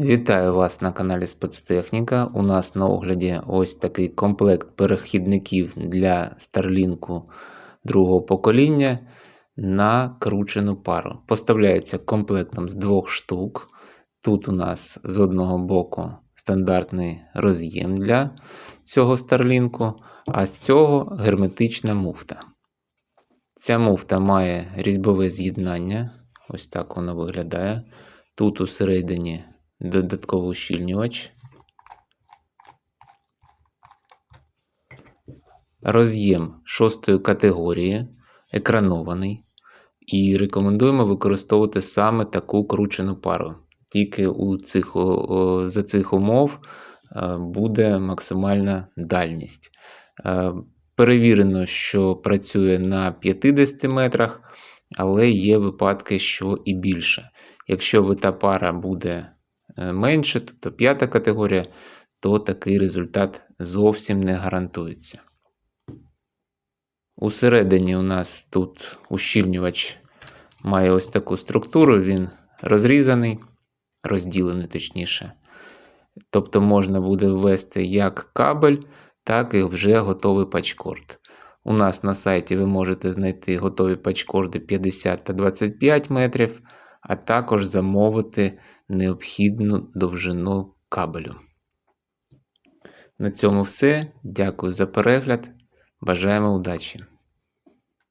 Вітаю вас на каналі Спецтехніка. У нас на огляді ось такий комплект перехідників для Starlink другого покоління на кручену пару. Поставляється комплектом з двох штук. Тут у нас з одного боку стандартний роз'єм для цього Starlink, а з цього герметична муфта. Ця муфта має різьбове з'єднання. Ось так воно виглядає. Тут усередині додатковий ущільнювач. Роз'єм шостої категорії, екранований. І рекомендуємо використовувати саме таку кручену пару. Тільки у цих, за цих умов е, буде максимальна дальність. Е, Перевірено, що працює на 50 метрах, але є випадки, що і більше. Якщо вита пара буде менше, тобто п'ята категорія, то такий результат зовсім не гарантується. Усередині у нас тут ущільнювач має ось таку структуру, він розрізаний, розділений точніше. Тобто можна буде ввести як кабель, так і вже готовий патчкорд. У нас на сайті ви можете знайти готові патчкорди 50 та 25 метрів, а також замовити необхідну довжину кабелю. На цьому все. Дякую за перегляд. Бажаємо удачі!